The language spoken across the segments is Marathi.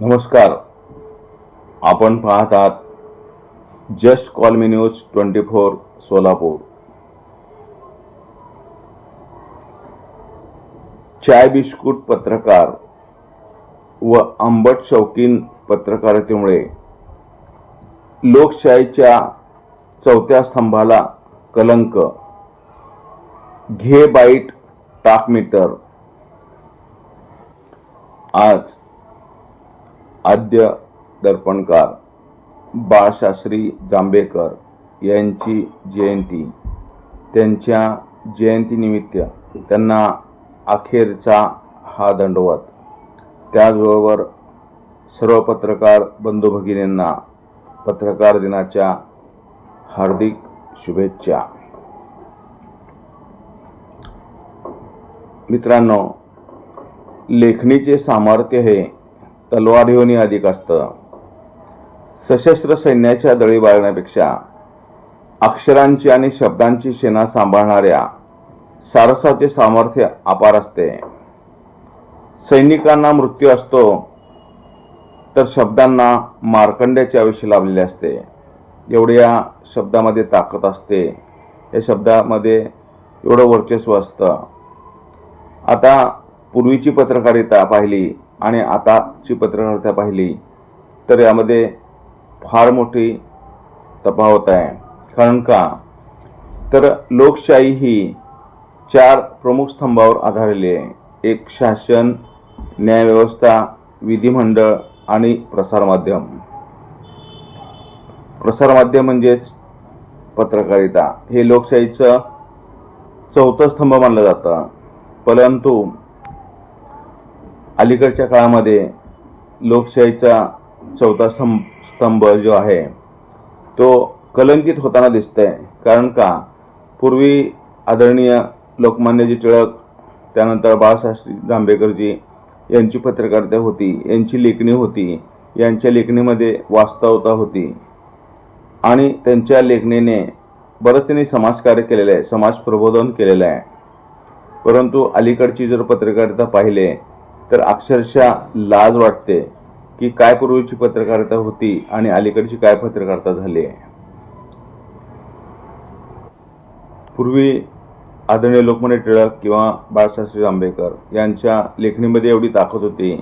नमस्कार. आपण पाहत आहात just call me news twenty four Solapur. चाय बिस्कुट पत्रकार व आंबट शौकीन पत्रकारितेमुळे लोकशाहीच्या चौथ्या स्तंभाला कलंक. घे बाईट टाक मीटर आज आद्य दर्पणकार बाळशास्त्री जांभेकर यांची जयंती. त्यांच्या जयंतीनिमित्त त्यांना अखेरचा हा दंडवत. त्याचबरोबर सर्व पत्रकार बंधू भगिनींना पत्रकार दिनाच्या हार्दिक शुभेच्छा. मित्रांनो लेखणीचे सामर्थ्य हे तलवारीहोनी अधिक असतं. सशस्त्र सैन्याच्या दळी बाळण्यापेक्षा अक्षरांची आणि शब्दांची सेना सांभाळणाऱ्या सारसाचे सामर्थ्य अपार असते. सैनिकांना मृत्यू असतो तर शब्दांना मार्कंड्याचे आयुष्य लाभलेले असते. एवढ्या शब्दामध्ये ताकद असते. या शब्दामध्ये एवढं वर्चस्व असतं. आता पूर्वीची पत्रकारिता पाहिली आणि आताची पत्रकारिता पाहिली तर यामध्ये फार मोठी तफावत आहे. कारण का? तर लोकशाही ही चार प्रमुख स्तंभावर आधारलेली आहे. एक शासन न्यायव्यवस्था विधिमंडळ आणि प्रसारमाध्यम. प्रसारमाध्यम म्हणजेच पत्रकारिता. हे लोकशाहीचं चौथं स्तंभ मानलं जातं. परंतु अलीकडच्या काळामध्ये लोकशाहीचा चौथा स्तंभ स्तंभ जो आहे तो कलंकित होताना दिसतंय. कारण का? पूर्वी आदरणीय लोकमान्यजी टिळक त्यानंतर बाळशास्त्री जांभेकरजी यांची पत्रकारिता होती यांची लेखणी होती यांच्या लेखणीमध्ये वास्तवता होती. आणि त्यांच्या लेखणीने बरंच त्यांनी समाजकार्य केलेलं आहे समाज प्रबोधन केलेलं आहे. परंतु अलीकडची जर पत्रकारिता पाहिले तर अक्षरशः लाज वाटते की काय पूर्वीची पत्रकारिता होती आणि अलीकडची काय पत्रकारिता झाली आहे. पूर्वी आदरणीय लोकमान्य टिळक किंवा बाळशास्त्री आंबेडकर यांच्या लेखणीमध्ये एवढी ताकद होती.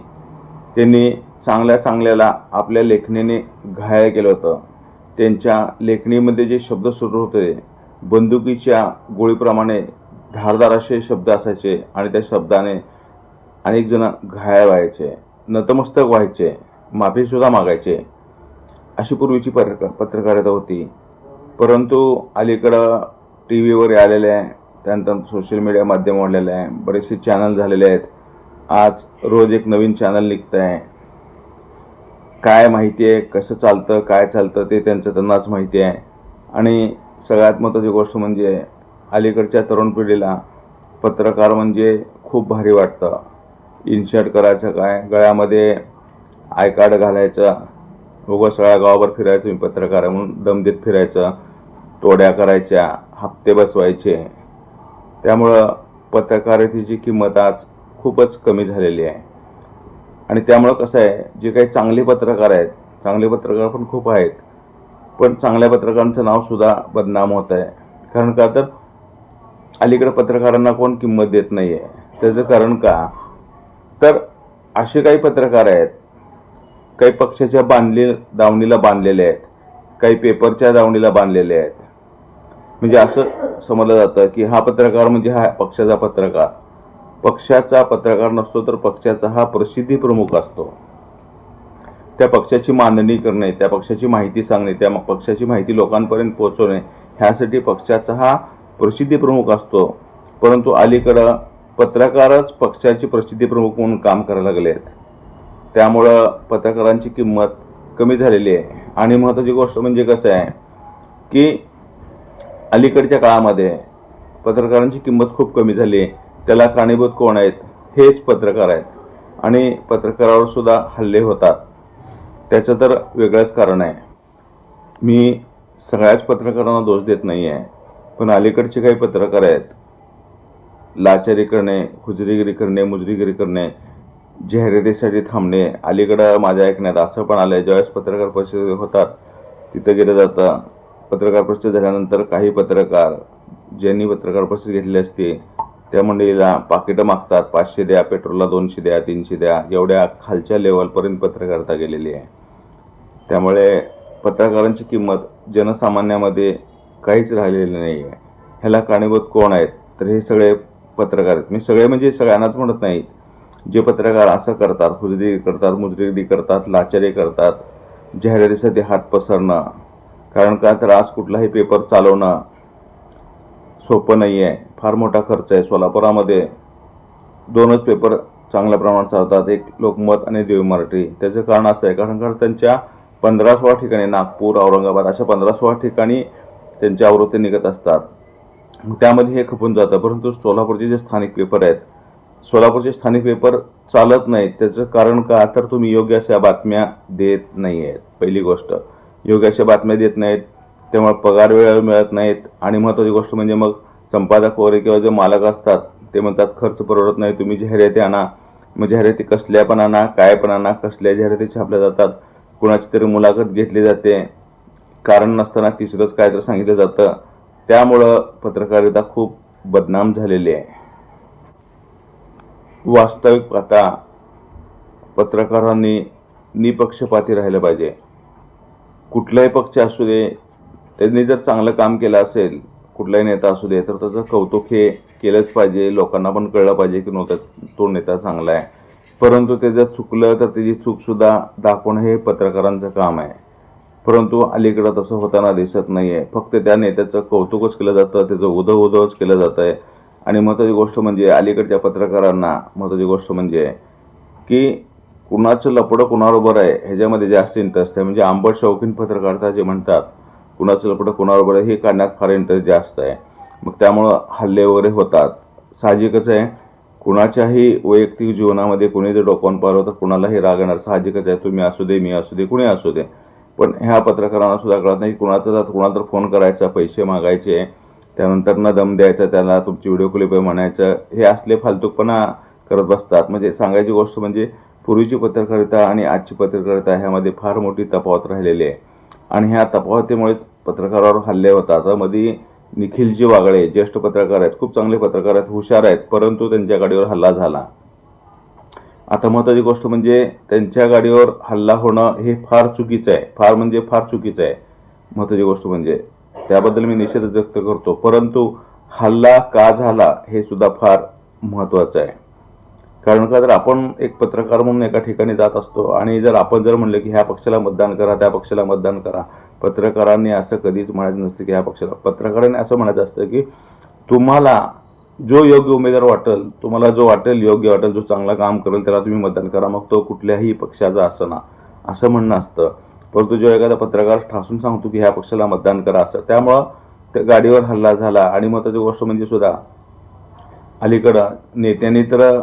त्यांनी चांगल्या चांगल्याला आपल्या लेखणीने घायल केलं होतं. त्यांच्या लेखणीमध्ये जे शब्द सुरू होते बंदुकीच्या गोळीप्रमाणे धारदार असे शब्द असायचे आणि त्या शब्दाने अनेक जण घायल व्हायचे नतमस्तक व्हायचे माफीसुद्धा मागायचे. अशी पूर्वीची पत्र पत्रकारिता होती. परंतु अलीकडं टी व्हीवर आलेले आहे त्यानंतर सोशल मीडिया माध्यम वाढलेलं आहे बरेचसे चॅनल झालेले आहेत. आज रोज एक नवीन चॅनल निघतं आहे काय माहिती आहे कसं चालतं काय चालतं ते त्यांचं त्यांनाच माहिती आहे. आणि सगळ्यात महत्त्वाची गोष्ट म्हणजे अलीकडच्या तरुण पिढीला पत्रकार म्हणजे खूप भारी वाटतं. इन्शर्ट करायचं काय? गळ्यामध्ये आय कार्ड घालायचं. उगं सगळ्या गावावर फिरायचं मी पत्रकार म्हणून. दम देत फिरायचं. तोड्या करायच्या. हप्ते बसवायचे. त्यामुळं पत्रकारितेची किंमत आज खूपच कमी झालेली आहे. आणि त्यामुळं कसं आहे जे काही चांगले पत्रकार आहेत चांगले पत्रकार पण खूप आहेत पण चांगल्या पत्रकारांचं नावसुद्धा बदनाम होत आहे. कारण का तर अलीकडे पत्रकारांना कोण किंमत देत नाही आहे त्याचं कारण का? तर असे काही पत्रकार आहेत काही पक्षाच्या बांधले दावणीला बांधलेले आहेत काही पेपरच्या दावणीला बांधलेले आहेत. म्हणजे असं समजलं जातं की हा पत्रकार म्हणजे हा पक्षाचा पत्रकार. पक्षाचा पत्रकार नसतो तर पक्षाचा हा प्रसिद्धी प्रमुख असतो. त्या पक्षाची मांडणी करणे त्या पक्षाची माहिती सांगणे त्या पक्षाची माहिती लोकांपर्यंत पोहोचवणे ह्यासाठी पक्षाचा हा प्रसिद्धी प्रमुख असतो. परंतु अलीकडं पत्रकारच पक्षाची प्रसिद्धी प्रमुख म्हणून काम करायला लागले आहेत. त्यामुळं पत्रकारांची किंमत कमी झालेली आहे. आणि महत्त्वाची गोष्ट म्हणजे कसं आहे की अलीकडच्या काळामध्ये पत्रकारांची किंमत खूप कमी झाली आहे. त्याला कारणीभूत कोण आहेत हेच पत्रकार आहेत. आणि पत्रकारावर सुद्धा हल्ले होतात. त्याचं तर वेगळंच कारण आहे. मी सगळ्याच पत्रकारांना दोष देत नाही आहे पण अलीकडचे काही पत्रकार आहेत लाचारी करणे खुजरीगिरी करणे मुजरीगिरी करणे जाहिरातीसाठी थांबणे अलीकडं माझ्या ऐकण्यात असं पण आलं आहे ज्यावेळेस पत्रकार परिषद होतात तिथं गेलं जातं. पत्रकार परिषद झाल्यानंतर काही पत्रकार ज्यांनी पत्रकार परिषद घेतली असते त्या मंडळीला पाकिटं मागतात पाचशे द्या पेट्रोलला दोनशे द्या तीनशे द्या एवढ्या खालच्या लेवलपर्यंत पत्रकारिता गेलेली आहे. त्यामुळे पत्रकारांची किंमत जनसामान्यामध्ये काहीच राहिलेली नाही आहे ह्याला कारणीभूत कोण आहेत? तर हे सगळे पत्रकार आहेत. मी सगळे म्हणजे सगळ्यांनाच म्हणत नाही. जे पत्रकार असं करतात हुजरी करतात मुजरीगिरी करतात लाचारी करतात जाहिरातीसाठी हात पसरणं कारण का तर आज कुठलाही पेपर चालवणं सोपं नाही आहे. फार मोठा खर्च आहे. सोलापुरामध्ये दोनच पेपर चांगल्या प्रमाणात चालतात. एक लोकमत आणि देव मराठी. त्याचं कारण असं आहे कारण का त्यांच्या पंधरा सोळा ठिकाणी नागपूर औरंगाबाद अशा पंधरा सोळा ठिकाणी त्यांच्या आवृत्ती निघत असतात. त्यामध्ये हे खपून जातं. परंतु सोलापूरचे जे स्थानिक पेपर आहेत सोलापूरचे स्थानिक पेपर चालत नाहीत. त्याचं कारण का? तर तुम्ही योग्य अशा बातम्या देत नाही आहेत पहिली गोष्ट. योग्य अशा बातम्या देत नाहीत. त्यामुळे पगार वेळेवर मिळत नाहीत. आणि महत्त्वाची गोष्ट म्हणजे मग संपादक वगैरे किंवा जे मालक असतात ते म्हणतात खर्च परवडत नाही. तुम्ही जाहिराती आणा. मग जाहिराती कसल्या पण आणा काय पण आणा कसल्या जाहिराती छापल्या जातात. कुणाची तरी मुलाखत घेतली जाते. कारण नसताना तिसरंच काय तर सांगितलं जातं. त्यामुळं पत्रकारिता खूप बदनाम झालेली आहे. वास्तविक पाहता पत्रकारांनी निपक्षपाती राहिलं पाहिजे. कुठलाही पक्ष असू दे त्यांनी जर चांगलं काम केलं असेल कुठलाही नेता असू दे तर त्याचं कौतुक हे केलंच पाहिजे. लोकांना पण कळलं पाहिजे की नव्हतं तो नेता चांगला आहे. परंतु ते जर चुकलं तर त्याची चूकसुद्धा दाखवणं हे पत्रकारांचं काम आहे. परंतु अलीकडं तसं होताना दिसत नाही आहे फक्त त्याने त्याचं कौतुकच केलं जातं त्याचं उदव उदवच केलं जातं आहे आणि महत्त्वाची गोष्ट म्हणजे अलीकडच्या पत्रकारांना महत्त्वाची गोष्ट म्हणजे की कुणाचं लपडं कुणाबरोबर आहे ह्याच्यामध्ये जास्त इंटरेस्ट आहे. म्हणजे आंबट शौकीन पत्रकारिता जे म्हणतात कुणाचं लपडं कुणाबरोबर आहे हे काढण्यात फार इंटरेस्ट जास्त आहे. मग त्यामुळं हल्ले वगैरे होतात. साहजिकच आहे कुणाच्याही वैयक्तिक जीवनामध्ये कोणी जर डोकावून पाहिलं तर कुणालाही राग येणार साहजिकच आहे तुम्ही असू दे मी असू दे कुणी असू दे. पण ह्या पत्रकारांना सुद्धा कळत नाही कुणाचा जर कुणाला तर फोन करायचा पैसे मागायचे त्यानंतर न दम द्यायचा त्याला तुमची व्हिडिओ क्लिप आहे म्हणायचं हे असले फालतूकपणा करत बसतात. म्हणजे सांगायची गोष्ट म्हणजे पूर्वीची पत्रकारिता आणि आजची पत्रकारिता ह्यामध्ये फार मोठी तफावत राहिलेली आहे. आणि ह्या तफावतीमुळे पत्रकारावर हल्ले होतात. मध्ये निखिलजी वागळे ज्येष्ठ पत्रकार आहेत खूप चांगले पत्रकार आहेत हुशार आहेत परंतु त्यांच्या गाडीवर हल्ला झाला. आता महत्वाची गोष्ट म्हणजे त्यांच्या गाडीवर हल्ला होणं हे फार चुकीचं आहे. फार म्हणजे फार चुकीचं आहे. महत्वाची गोष्ट म्हणजे त्याबद्दल मी निषेध व्यक्त करतो. परंतु हल्ला का झाला हे सुद्धा फार महत्वाचं आहे. कारण का जर आपण एक पत्रकार म्हणून एका ठिकाणी जात असतो आणि जर आपण जर म्हणलं की ह्या पक्षाला मतदान करा त्या पक्षाला मतदान करा पत्रकारांनी असं कधीच म्हणायचं नसतं की ह्या पक्षाला पत्रकारांनी असं म्हणायचं असतं की तुम्हाला जो योग्य उमेदवार वाटेल तुम्हाला जो वाटेल योग्य वाटेल जो चांगला काम करेल त्याला तुम्ही मतदान करा. मग तो कुठल्याही पक्षाचा असं ना असं म्हणणं असतं. परंतु जो एखादा पत्रकार ठासून सांगतो की ह्या पक्षाला मतदान करा असं त्यामुळं त्या गाडीवर हल्ला झाला. आणि महत्त्वाची गोष्ट म्हणजे सुद्धा अलीकडं नेत्यांनी तर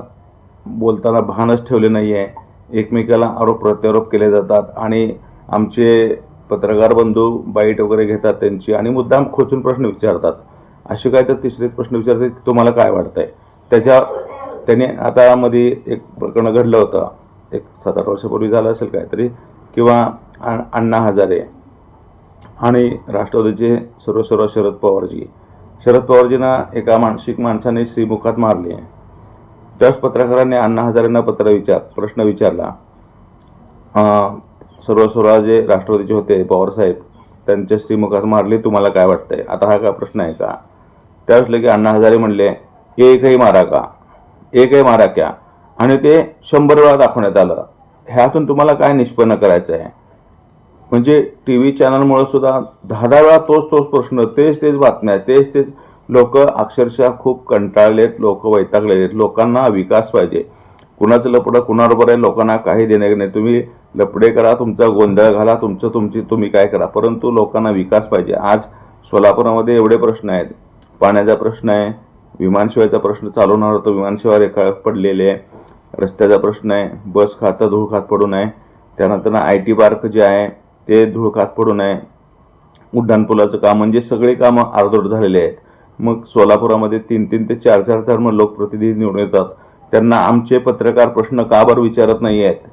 बोलताना भानच ठेवले नाही आहे एकमेकाला आरोप प्रत्यारोप केले जातात. आणि आमचे पत्रकार बंधू बाईट वगैरे घेतात त्यांची. आणि मुद्दाम खोचून प्रश्न विचारतात. असे काय तर तिसरे प्रश्न विचारते तुम्हाला काय वाटतंय? त्याच्या त्याने आता मध्ये एक प्रकरण घडलं होतं. एक सात आठ वर्षापूर्वी झालं असेल काहीतरी. किंवा अण्णा हजारे आणि राष्ट्रवादीचे सर्वस्व शरद पवारजी. शरद पवारजींना एका मानसिक माणसाने श्रीमुखात मारले. त्याच पत्रकारांनी अण्णा हजारेंना पत्र विचार प्रश्न विचारला. सर्व स्वराज जे राष्ट्रवादीचे होते पवारसाहेब. त्यांच्या श्रीमुखात मारले तुम्हाला काय वाटतंय? आता हा काय प्रश्न आहे का? त्यावेळेस लगे अण्णा हजारे म्हणले एकही मारा का? एकही मारा क्या? आणि ते शंभर वेळा दाखवण्यात आलं. ह्यातून तुम्हाला काय निष्पन्न करायचं आहे? म्हणजे टी व्ही चॅनलमुळे सुद्धा दहा दहा वेळा तोच तोच प्रश्न तेच तेच बातम्या तेच तेच लोक अक्षरशः खूप कंटाळलेत लोक वैतागले आहेत लोकांना विकास पाहिजे. कुणाचं लपडं कुणाबरोबर आहे लोकांना काही देणे नाही. तुम्ही लपडे करा तुमचा गोंधळ घाला तुमचं तुमची तुम्ही काय करा. परंतु लोकांना विकास पाहिजे. आज सोलापुरामध्ये एवढे प्रश्न आहेत. पाण्याचा प्रश्न आहे. विमानसेवेचा प्रश्न चालवणार होतं विमानसेवा रेखा पडलेले आहे. रस्त्याचा प्रश्न आहे. बस खातं धूळ खात पडू नये. त्यानंतर आय टी पार्क जे आहे ते धूळ खात पडू नये. उड्डाणपुलाचं काम म्हणजे सगळे कामं अर्धोट झालेले आहेत. मग सोलापुरामध्ये तीन तीन ते चार चार धर्म लोकप्रतिनिधी निवडून येतात. त्यांना आमचे पत्रकार प्रश्न का बरं विचारत नाही आहेत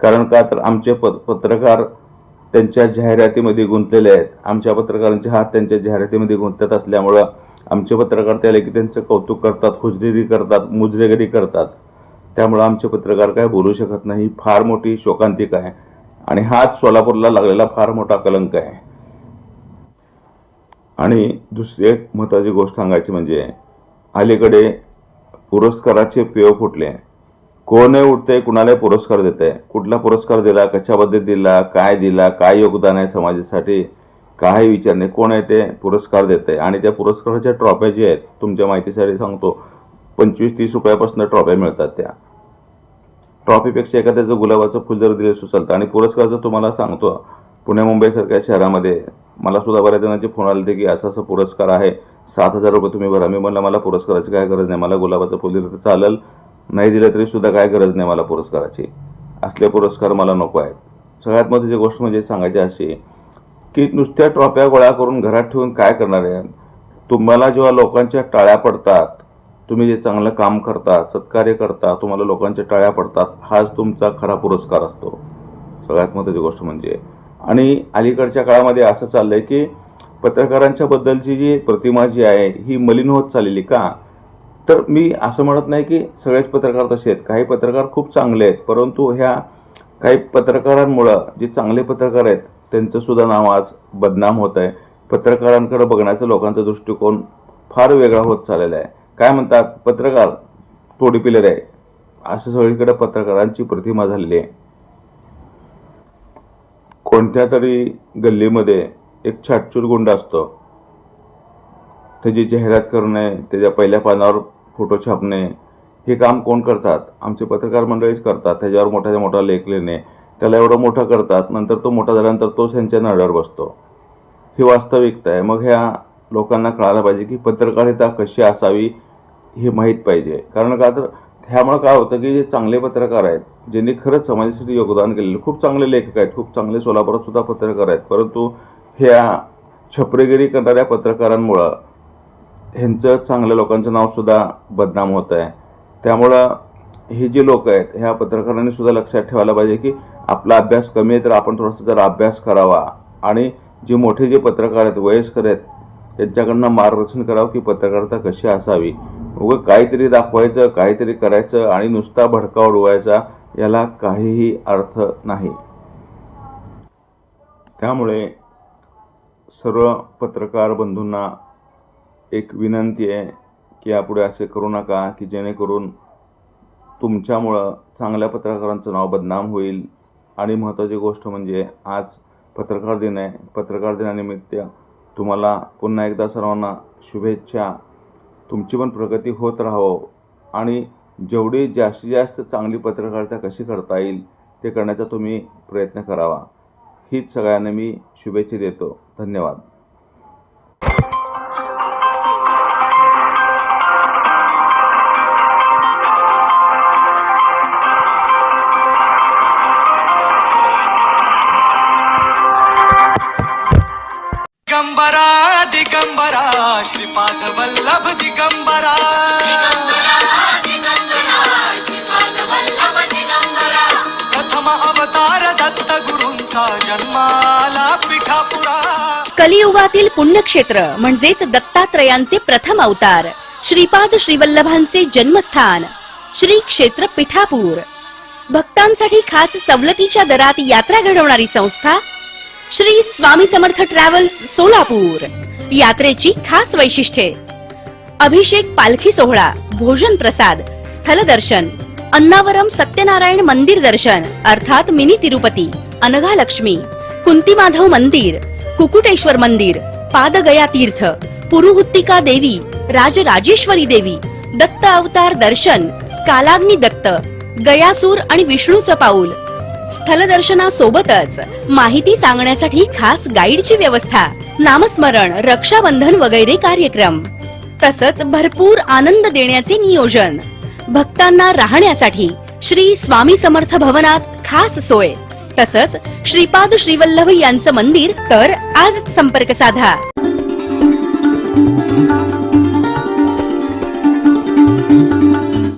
कारण का तर आमचे प पत्रकार त्यांच्या जाहिरातीमध्ये गुंतलेले आहेत. आमच्या पत्रकारांचे हात त्यांच्या जाहिरातीमध्ये गुंतत असल्यामुळं आमचे पत्रकार त्याला की त्यांचं कौतुक करतात खुजगिरी करतात मुजरेगिरी करतात. त्यामुळं आमचे पत्रकार काय बोलू शकत नाही. ही फार मोठी शोकांतिका आहे. आणि हाच सोलापूरला लागलेला फार मोठा कलंक आहे. आणि दुसरी एक महत्त्वाची गोष्ट सांगायची म्हणजे अलीकडे पुरस्काराचे पेव फुटले. कोण उठते कुणाला पुरस्कार देते. कुठला पुरस्कार दिला कशाबद्दल दिला काय दिला काय योगदान आहे समाजासाठी काय विचार नाही. कोण आहे ते? पुरस्कार देते. आणि त्या पुरस्काराच्या ट्रॉफ्या ज्या आहेत तुमच्या माहितीसाठी सांगतो पंचवीस तीस रुपयापासून ट्रॉफ्या मिळतात त्या. ट्रॉफीपेक्षा एखाद्याचं गुलाबाचं फुल जर दिलं सुचलतं आणि पुरस्कार जर तुम्हाला सांगतो पुणे मुंबईसारख्या शहरामध्ये मला सुद्धा बऱ्याच जणांचे फोन आले होते की असा असा पुरस्कार आहे. सात हजार रुपये तुम्ही भरा. मी म्हणलं मला पुरस्काराची काय गरज नाही. मला गुलाबाचं फुल दिलं तर चालेल. नाही दिलं तरी सुद्धा काय गरज नाही मला पुरस्काराची. असले पुरस्कार मला नको आहेत. सगळ्यात महत्त्वाची गोष्ट म्हणजे सांगायची अशी की नुसत्या ट्रॉफ्या गोळा करून घरात ठेवून काय करणार आहे? तुम्हाला जेव्हा लोकांच्या टाळ्या पडतात तुम्ही जे चांगलं काम करता सत्कार्य करता तुम्हाला लोकांच्या टाळ्या पडतात हाच तुमचा खरा पुरस्कार असतो. सगळ्यात महत्त्वाची गोष्ट म्हणजे. आणि अलीकडच्या काळामध्ये असं चाललंय की पत्रकारांच्या बद्दलची जी प्रतिमा जी आहे ही मलिन होत चाललेली का? तर मी असं म्हणत नाही की सगळेच पत्रकार तसे आहेत. काही पत्रकार खूप चांगले आहेत परंतु ह्या काही पत्रकारांमुळं जे चांगले पत्रकार आहेत त्यांचं सुद्धा नाव आज बदनाम होत आहे. पत्रकारांकडे बघण्याचा लोकांचा दृष्टिकोन फार वेगळा होत चाललेला आहे. काय म्हणतात? पत्रकार तोडी पिलेर आहे. असं सगळीकडे पत्रकारांची प्रतिमा झालेली आहे. कोणत्या तरी गल्लीमध्ये एक छाटचूर गुंड असतो. त्याची जाहिरात करणे त्याच्या पहिल्या पानावर फोटो छापणे हे काम कोण करतात? आमचे पत्रकार मंडळीच करतात. त्याच्यावर मोठ्या मोठा लेख लिहिणे त्याला एवढं मोठं करतात नंतर तो मोठा झाल्यानंतर तोच त्यांच्या नळ्यावर बसतो. ही वास्तविकता आहे. मग ह्या लोकांना कळायला पाहिजे की पत्रकारिता कशी असावी हे माहीत पाहिजे. कारण का तर ह्यामुळं काय होतं की जे चांगले पत्रकार आहेत ज्यांनी खरंच समाजासाठी योगदान केलेलं खूप चांगले लेखक आहेत खूप चांगले सोलापुरात सुद्धा पत्रकार आहेत परंतु ह्या छपरेगिरी करणाऱ्या पत्रकारांमुळं ह्यांचं चांगल्या लोकांचं नावसुद्धा बदनाम होत आहे. त्यामुळं हे जे लोक आहेत ह्या पत्रकारांनी सुद्धा लक्षात ठेवायला पाहिजे की आपला अभ्यास कमी आहे तर आपण थोडासा जरा अभ्यास करावा. आणि जे मोठे जे पत्रकार आहेत वयस्कर आहेत त्यांच्याकडनं मार्गदर्शन करावं की पत्रकारिता कशी असावी. उगं काहीतरी दाखवायचं काहीतरी करायचं आणि नुसता भडका उडवायचा याला काहीही अर्थ नाही. त्यामुळे सर्व पत्रकार बंधूंना एक विनंती आहे की यापुढे असे करू नका की जेणेकरून तुमच्यामुळं चांगल्या पत्रकारांचं नाव बदनाम होईल. आणि महत्त्वाची गोष्ट म्हणजे आज पत्रकार दिन आहे. पत्रकार दिनानिमित्त तुम्हाला पुन्हा एकदा सर्वांना शुभेच्छा. तुमची पण प्रगती होत राहो आणि जेवढी जास्तीत जास्त चांगली पत्रकारिता कशी करता येईल ते करण्याचा तुम्ही प्रयत्न करावा. हीच सगळ्यांना मी शुभेच्छा देतो. धन्यवाद. श्रीपाद वल्लभ दिगंबरा। प्रथम अवतार दत्त गुरूंचा जन्माला पिठापुरा। कलियुगातील पुण्यक्षेत्र म्हणजेच दत्तात्रयांचे प्रथम अवतार श्रीपाद श्रीवल्लभांचे जन्मस्थान श्री क्षेत्र पिठापूर. भक्तांसाठी खास सवलतीच्या दरात यात्रा घडवणारी संस्था श्री स्वामी समर्थ ट्रॅव्हल्स सोलापूर. यात्रेची खास वैशिष्ट्ये. अभिषेक पालखी सोहळा भोजन प्रसाद स्थल दर्शन अन्नावरम सत्यनारायण मंदिर दर्शन अर्थात मिनी तिरुपती अनघा लक्ष्मी कुंती माधव मंदिर कुकुटेश्वर मंदिर पादगया तीर्थ पुरुहुत्तिका देवी राजराजेश्वरी देवी दत्त अवतार दर्शन कालाग्नी दत्त गयासूर आणि विष्णूचं पाऊल स्थलदर्शनासोबतच माहिती सांगण्यासाठी खास गाईडची व्यवस्था नामस्मरण रक्षाबंधन वगैरे कार्यक्रम. तसंच भरपूर आनंद देण्याचे नियोजन. भक्तांना राहण्यासाठी श्री स्वामी समर्थ भवनात खास सोय. तसंच श्रीपाद श्रीवल्लभ यांचं मंदिर तर आज संपर्क साधा.